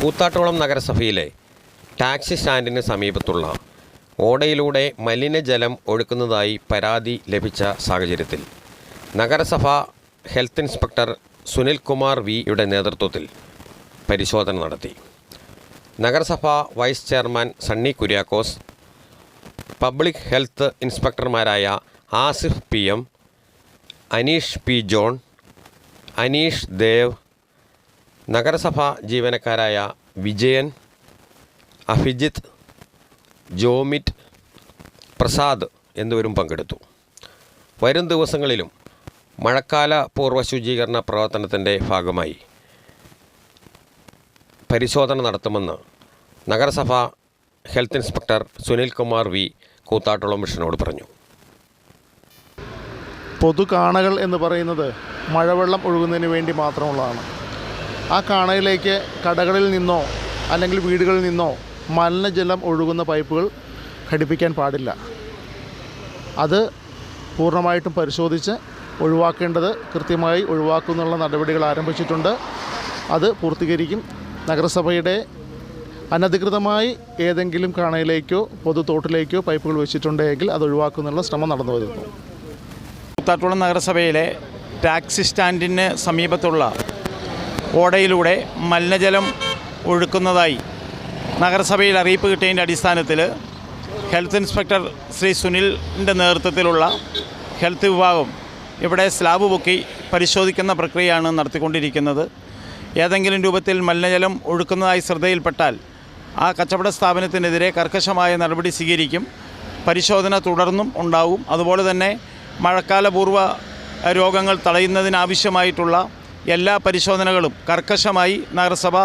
കൂത്താട്ടോളം നഗരസഭയിലെ ടാക്സി സ്റ്റാൻഡിന് സമീപത്തുള്ള ഓടയിലൂടെ മലിനജലം ഒഴുക്കുന്നതായി പരാതി ലഭിച്ച സാഹചര്യത്തിൽ നഗരസഭ ഹെൽത്ത് ഇൻസ്പെക്ടർ സുനിൽ കുമാർ വിയുടെ നേതൃത്വത്തിൽ പരിശോധന നടത്തി. നഗരസഭ vice chairman Sunny Kuriakose public health ഇൻസ്പെക്ടർമാരായ Asif P M Aneesh P John Aneesh Dev നഗരസഭ ജീവനക്കാരായ വിജയൻ അഭിജിത്ത് ജോമിറ്റ് പ്രസാദ് എന്നിവരും പങ്കെടുത്തു. വരും ദിവസങ്ങളിലും മഴക്കാല പൂർവ ശുചീകരണ പ്രവർത്തനത്തിന്റെ ഭാഗമായി പരിശോധന നടത്തുമെന്ന് നഗരസഭ health inspector Sunil Kumar V. Koothattukulam മിഷനോട് പറഞ്ഞു. പൊതു കാണകൾ എന്ന് പറയുന്നത് മഴവെള്ളം ഒഴുകുന്നതിന് വേണ്ടി മാത്രമുള്ളതാണ്. ആ കാണയിലേക്ക് കടകളിൽ നിന്നോ അല്ലെങ്കിൽ വീടുകളിൽ നിന്നോ മലിനജലം ഒഴുകുന്ന പൈപ്പുകൾ ഘടിപ്പിക്കാൻ പാടില്ല. അത് പൂർണമായിട്ടും പരിശോധിച്ച് ഒഴിവാക്കേണ്ടത് കൃത്യമായി ഒഴിവാക്കുന്നുള്ള നടപടികൾ ആരംഭിച്ചിട്ടുണ്ട്. അത് പൂർത്തീകരിക്കും. നഗരസഭയുടെ അനധികൃതമായി ഏതെങ്കിലും കാണയിലേക്കോ പൊതു തോട്ടിലേക്കോ പൈപ്പുകൾ വെച്ചിട്ടുണ്ടെങ്കിൽ അത് ഒഴിവാക്കുന്നുള്ള ശ്രമം നടന്നു വരുന്നു കൂത്താട്ടുകുളം നഗരസഭയിലെ ടാക്സി സ്റ്റാൻഡിന് സമീപത്തുള്ള ഓടയിലൂടെ മലിനജലം ഒഴുക്കുന്നതായി നഗരസഭയിൽ അറിയിപ്പ് കിട്ടിയതിന്റെ അടിസ്ഥാനത്തിൽ ഹെൽത്ത് ഇൻസ്പെക്ടർ ശ്രീ സുനിലിന്റെ നേതൃത്വത്തിലുള്ള ഹെൽത്ത് വിഭാഗം ഇവിടെ സ്ലാബ് പൊക്കി പരിശോധിക്കുന്ന പ്രക്രിയയാണ് നടത്തിക്കൊണ്ടിരിക്കുന്നത്. ഏതെങ്കിലും രൂപത്തിൽ മലിനജലം ഒഴുക്കുന്നതായി ശ്രദ്ധയിൽപ്പെട്ടാൽ ആ കച്ചവട സ്ഥാപനത്തിനെതിരെ കർക്കശമായ നടപടി സ്വീകരിക്കും. പരിശോധന തുടർന്നും ഉണ്ടാവും. അതുപോലെ തന്നെ മഴക്കാലപൂർവ രോഗങ്ങൾ തടയുന്നതിനാവശ്യമായിട്ടുള്ള എല്ലാ പരിശോധനകളും കർക്കശമായി നഗരസഭ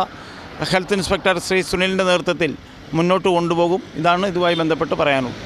ഹെൽത്ത് ഇൻസ്പെക്ടർ ശ്രീ സുനിലിന്റെ നേതൃത്വത്തിൽ മുന്നോട്ട് കൊണ്ടുപോകും. ഇതാണ് ഇതുമായി ബന്ധപ്പെട്ട് പറയാനുള്ളത്.